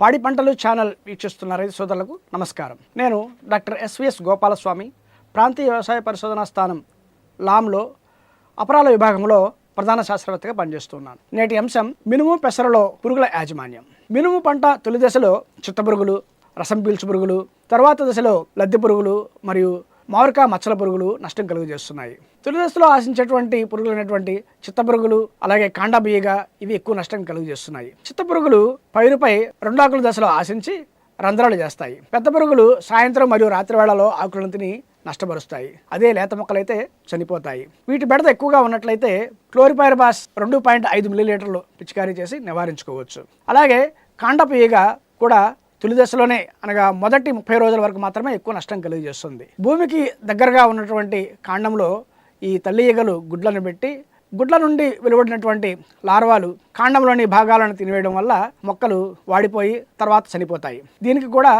పాడి పంటలు ఛానల్ వీక్షిస్తున్న రైతు సోదరులకు నమస్కారం. నేను డాక్టర్ ఎస్విఎస్ గోపాలస్వామి ప్రాంతీయ వ్యవసాయ పరిశోధనా స్థానం లామ్లో అపరాల విభాగంలో ప్రధాన శాస్త్రవేత్తగా పనిచేస్తున్నాను. నేటి అంశం మినుము పెసరలో పురుగుల యాజమాన్యం. మినుము పంట తొలి దశలో చిత్తపురుగులు రసం పీల్చు పురుగులు తర్వాత దశలో లద్దె పురుగులు మరియు మామిరికాయ మచ్చల పురుగులు నష్టం కలుగజేస్తున్నాయి. తొలి దశలో ఆశించేటువంటి పురుగులు అయినటువంటి చిత్తపురుగులు అలాగే కాండబియ్యగా ఇవి ఎక్కువ నష్టం కలుగజేస్తున్నాయి. చిత్తపురుగులు పైరుపై రెండాకుల దశలో ఆశించి రంధ్రాలు చేస్తాయి. పెద్ద పురుగులు సాయంత్రం మరియు రాత్రి వేళలో ఆకులను తిని నష్టపరుస్తాయి. అదే లేత మొక్కలైతే చనిపోతాయి. వీటి బెడద ఎక్కువగా ఉన్నట్లయితే క్లోరిపైరబాస్ రెండు పాయింట్ ఐదు మిల్లీలీటర్లు పిచికారీ చేసి నివారించుకోవచ్చు. అలాగే కాండపు ఈగ కూడా తొలి దశలోనే అనగా మొదటి ముప్పై రోజుల వరకు మాత్రమే ఎక్కువ నష్టం కలుగజేస్తుంది. భూమికి దగ్గరగా ఉన్నటువంటి కాండంలో ఈ తల్లి ఈగలు గుడ్లను పెట్టి గుడ్ల నుండి వెలువడినటువంటి లార్వాలు కాండంలోని భాగాలను తినివేయడం వల్ల మొక్కలు వాడిపోయి తర్వాత చనిపోతాయి. దీనికి కూడా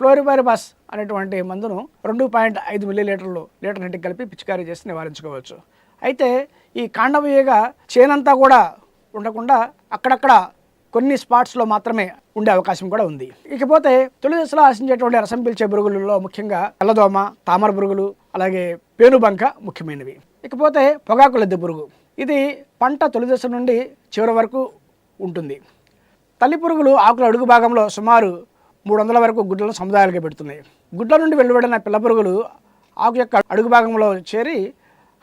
క్లోరిపైరబాస్ అనేటువంటి మందును రెండు పాయింట్ ఐదు మిల్లీలీటర్లు లీటర్ నీటికి కలిపి పిచికారీ చేసి నివారించుకోవచ్చు. అయితే ఈ కాండం ఈగ చేనంతా కూడా ఉండకుండా అక్కడక్కడ కొన్ని స్పాట్స్లో మాత్రమే ఉండే అవకాశం కూడా ఉంది. ఇకపోతే తొలి దశలో ఆశించేటువంటి రసం పీల్చే పురుగులలో ముఖ్యంగా తెల్లదోమ తామర పురుగులు అలాగే పేనుబంక ముఖ్యమైనవి. ఇకపోతే పొగాకు లద్దె పురుగు. ఇది పంట తొలి దశ నుండి చివరి వరకు ఉంటుంది. తల్లి పురుగులు ఆకుల అడుగు భాగంలో సుమారు మూడు వందల వరకు గుడ్లను సముదాయాలుగా పెడుతున్నాయి. గుడ్ల నుండి వెలువడిన పిల్ల పురుగులు ఆకు యొక్క అడుగు భాగంలో చేరి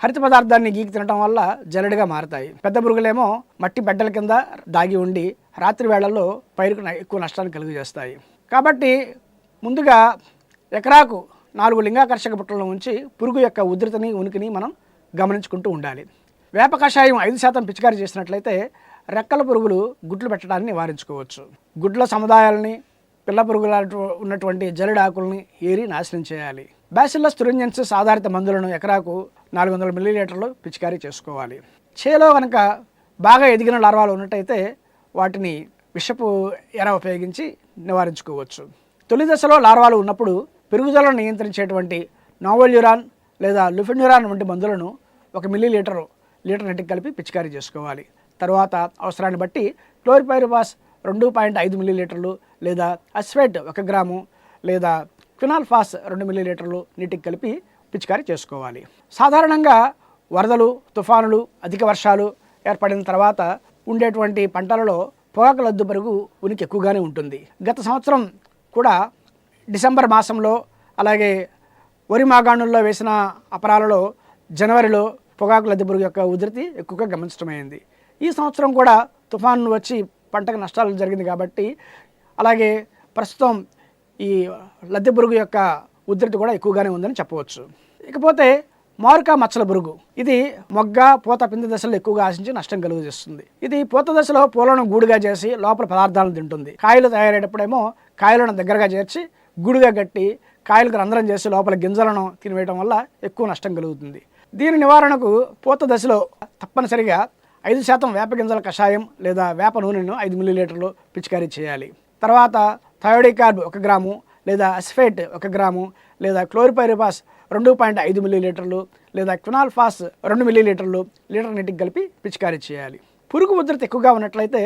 హరిత పదార్థాన్ని గీకి తినడం వల్ల జల్లెడగా మారతాయి. పెద్ద పురుగులేమో మట్టి బెడ్డల కింద దాగి ఉండి రాత్రి వేళల్లో పైరుకు ఎక్కువ నష్టాన్ని కలుగజేస్తాయి. కాబట్టి ముందుగా ఎకరాకు నాలుగు లింగాకర్షక బుట్టలను ఉంచి పురుగు యొక్క ఉధృతిని ఉనికిని మనం గమనించుకుంటూ ఉండాలి. వేప కషాయం ఐదు శాతం పిచికారీ చేసినట్లయితే రెక్కల పురుగులు గుడ్లు పెట్టడాన్ని నివారించుకోవచ్చు. గుడ్ల సముదాయాలని పిల్ల పురుగుల ఉన్నటువంటి జల్లెడ ఏరి నాశనం చేయాలి. బ్యాసిల్లస్ తురింజెన్సిస్ ఆధారిత మందులను ఎకరాకు నాలుగు వందల మిల్లీలీటర్లు పిచికారీ చేసుకోవాలి. చేలో కనుక బాగా ఎదిగిన లార్వాలు ఉన్నట్టయితే వాటిని విషపు ఎర ఉపయోగించి నివారించుకోవచ్చు. తొలి దశలో లార్వాలు ఉన్నప్పుడు పెరుగుదలను నియంత్రించేటువంటి నోవల్యూరాన్ లేదా లుఫెన్యూరాన్ వంటి మందులను ఒక మిల్లీ లీటరు లీటర్ నీటికి కలిపి పిచికారీ చేసుకోవాలి. తర్వాత అవసరాన్ని బట్టి క్లోరిపైరిబాస్ రెండు పాయింట్ ఐదు మిల్లీ లీటర్లు లేదా అస్వేట్ ఒక గ్రాము లేదా క్వినాల్ఫాస్ రెండు మిల్లీలీటర్లు నీటికి కలిపి పిచికారీ చేసుకోవాలి. సాధారణంగా వరదలు తుఫానులు అధిక వర్షాలు ఏర్పడిన తర్వాత ఉండేటువంటి పంటలలో పొగాకు లద్దు పరుగు ఉనికి ఎక్కువగానే ఉంటుంది. గత సంవత్సరం కూడా డిసెంబర్ మాసంలో అలాగే వరి మాగాణుల్లో వేసిన అపరాలలో జనవరిలో పొగాకు లద్దు పురుగు యొక్క ఉధృతి ఎక్కువగా గమనించడమైంది ఈ సంవత్సరం కూడా తుఫాను వచ్చి పంటకు నష్టాలు జరిగింది కాబట్టి అలాగే ప్రస్తుతం ఈ లద్దె పురుగు యొక్క ఉధృతి కూడా ఎక్కువగానే ఉందని చెప్పవచ్చు. ఇకపోతే మారుకా మచ్చల పురుగు ఇది మొగ్గ పూత పింద దశలో ఎక్కువగా ఆశించి నష్టం కలుగజేస్తుంది. ఇది పూత దశలో పూలను గూడుగా చేసి లోపల పదార్థాలను తింటుంది. కాయలు తయారయ్యేటప్పుడేమో కాయలను దగ్గరగా చేర్చి గూడుగా కట్టి కాయలకు రంధ్రం చేసి లోపల గింజలను తినివేయడం వల్ల ఎక్కువ నష్టం కలుగుతుంది. దీని నివారణకు పూత దశలో తప్పనిసరిగా ఐదు శాతం వేప గింజల కషాయం లేదా వేప నూనెను ఐదు మిల్లీలీటర్లు పిచికారీ చేయాలి. తర్వాత థయోడికార్బ్ ఒక గ్రాము లేదా అస్ఫేట్ ఒక గ్రాము లేదా క్లోరిపైరిపాస్ రెండు పాయింట్ ఐదు మిల్లీలీటర్లు లేదా క్వినాల్ఫాస్ రెండు మిల్లీలీటర్లు లీటర్ నీటికి కలిపి పిచికారీ చేయాలి. పురుగు ఉధృతి ఎక్కువగా ఉన్నట్లయితే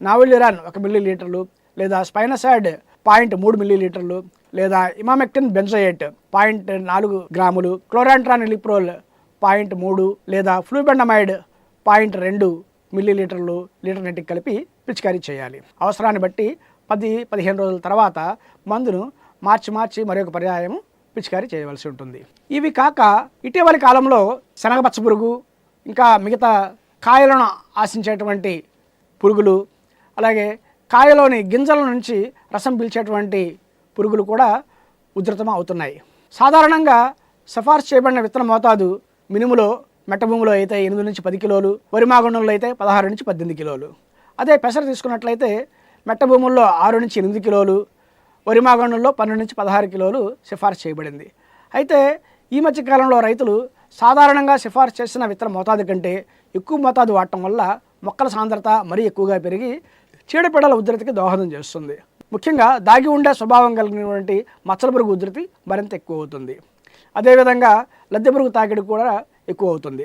నావెల్యూరాన్ ఒక మిల్లీలీటర్లు లేదా స్పైనసైడ్ పాయింట్ మూడు మిల్లీలీటర్లు లేదా ఇమామెక్టిన్ బెంజోయేట్ పాయింట్ నాలుగు గ్రాములు క్లోరాంట్రాన్ లిప్రోల్ పాయింట్ మూడు లేదా ఫ్లూబెండమైడ్ పాయింట్ రెండు మిల్లీలీటర్లు లీటర్ నీటికి కలిపి పిచికారీ చేయాలి. అవసరాన్ని బట్టి పది పదిహేను రోజుల తర్వాత మందును మార్చి మార్చి మరొక పర్యాయం పిచికారీ చేయవలసి ఉంటుంది. ఇవి కాక ఇటీవలి కాలంలో శనగపచ్చ పురుగు ఇంకా మిగతా కాయలను ఆశించేటువంటి పురుగులు అలాగే కాయలోని గింజల నుంచి రసం పీల్చేటువంటి పురుగులు కూడా ఉధృతం అవుతున్నాయి సాధారణంగా సిఫార్సు చేయబడిన విత్తన మోతాదు మినుములో మెట్టభూమిలో అయితే ఎనిమిది నుంచి పది కిలోలు వరి మాగుండంలో అయితే పదహారు నుంచి పద్దెనిమిది కిలోలు. అదే పెసర తీసుకున్నట్లయితే మెట్ట భూముల్లో ఆరు నుంచి ఎనిమిది కిలోలు వరిమాగండంలో పన్నెండు నుంచి పదహారు కిలోలు సిఫార్సు చేయబడింది. అయితే ఈ మధ్య కాలంలో రైతులు సాధారణంగా సిఫార్సు చేసిన విత్తన మోతాదు కంటే ఎక్కువ మోతాదు వాడటం వల్ల మొక్కల సాంద్రత మరీ ఎక్కువగా పెరిగి చీడపీడల ఉధృతికి దోహదం చేస్తుంది. ముఖ్యంగా దాగి ఉండే స్వభావం కలిగినటువంటి మచ్చల పురుగు ఉధృతి మరింత ఎక్కువ అవుతుంది. అదేవిధంగా లద్దె పురుగు తాకిడి కూడా ఎక్కువ అవుతుంది.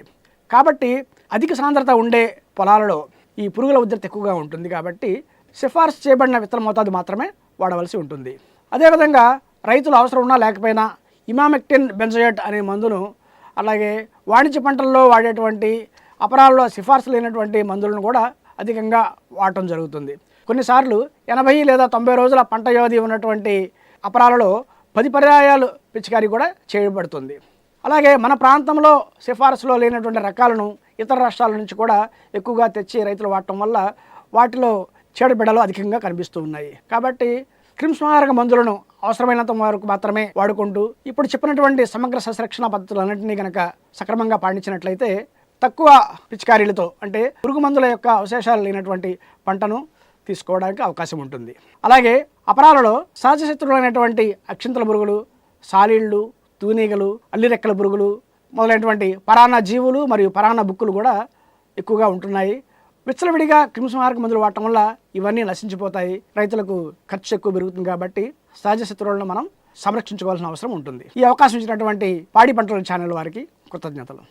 కాబట్టి అధిక సాంద్రత ఉండే పొలాలలో ఈ పురుగుల ఉధృతి ఎక్కువగా ఉంటుంది కాబట్టి సిఫార్సు చేయబడిన విత్తన మోతాదు మాత్రమే వాడవలసి ఉంటుంది. అదేవిధంగా రైతులు అవసరం ఉన్నా లేకపోయినా ఇమామెక్టిన్ బెంజోయేట్ అనే మందును అలాగే వాణిజ్య పంటల్లో వాడేటువంటి అపరాల్లో సిఫార్సు లేనటువంటి మందులను కూడా అధికంగా వాడటం జరుగుతుంది. కొన్నిసార్లు ఎనభై లేదా తొంభై రోజుల పంట వ్యవధి ఉన్నటువంటి అపరాలలో పది పర్యాయాలు పిచికారీ కూడా చేయబడుతుంది. అలాగే మన ప్రాంతంలో సిఫార్సులో లేనటువంటి రకాలను ఇతర రాష్ట్రాల నుంచి కూడా ఎక్కువగా తెచ్చి రైతులు వాడటం వల్ల వాటిలో చీడబిడలు అధికంగా కనిపిస్తూ ఉన్నాయి. కాబట్టి క్రిమిసంహారక మందులను అవసరమైనంత వరకు మాత్రమే వాడుకుంటూ ఇప్పుడు చెప్పినటువంటి సమగ్ర సస్యరక్షణ పద్ధతులన్నింటినీ కనుక సక్రమంగా పాటించినట్లయితే తక్కువ పిచికారీలతో అంటే పురుగు మందుల యొక్క అవశేషాలు లేనటువంటి పంటను తీసుకోవడానికి అవకాశం ఉంటుంది. అలాగే అపరాలలో సహజ శత్రువులైనటువంటి అక్షింతల పురుగులు సాలీళ్ళు తూనీగలు అల్లిరెక్కల పురుగులు మొదలైనటువంటి పరాన్న జీవులు మరియు పరాన్న బుక్కులు కూడా ఎక్కువగా ఉంటున్నాయి. విచ్చలవిడిగా క్రిమిసంహారక మందులు వాడటం వల్ల ఇవన్నీ నశించిపోతాయి. రైతులకు ఖర్చు ఎక్కువ పెరుగుతుంది కాబట్టి సహజ శత్రువులను మనం సంరక్షించుకోవాల్సిన అవసరం ఉంటుంది. ఈ అవకాశం ఇచ్చినటువంటి పాడి పంటల ఛానల్ వారికి కృతజ్ఞతలు.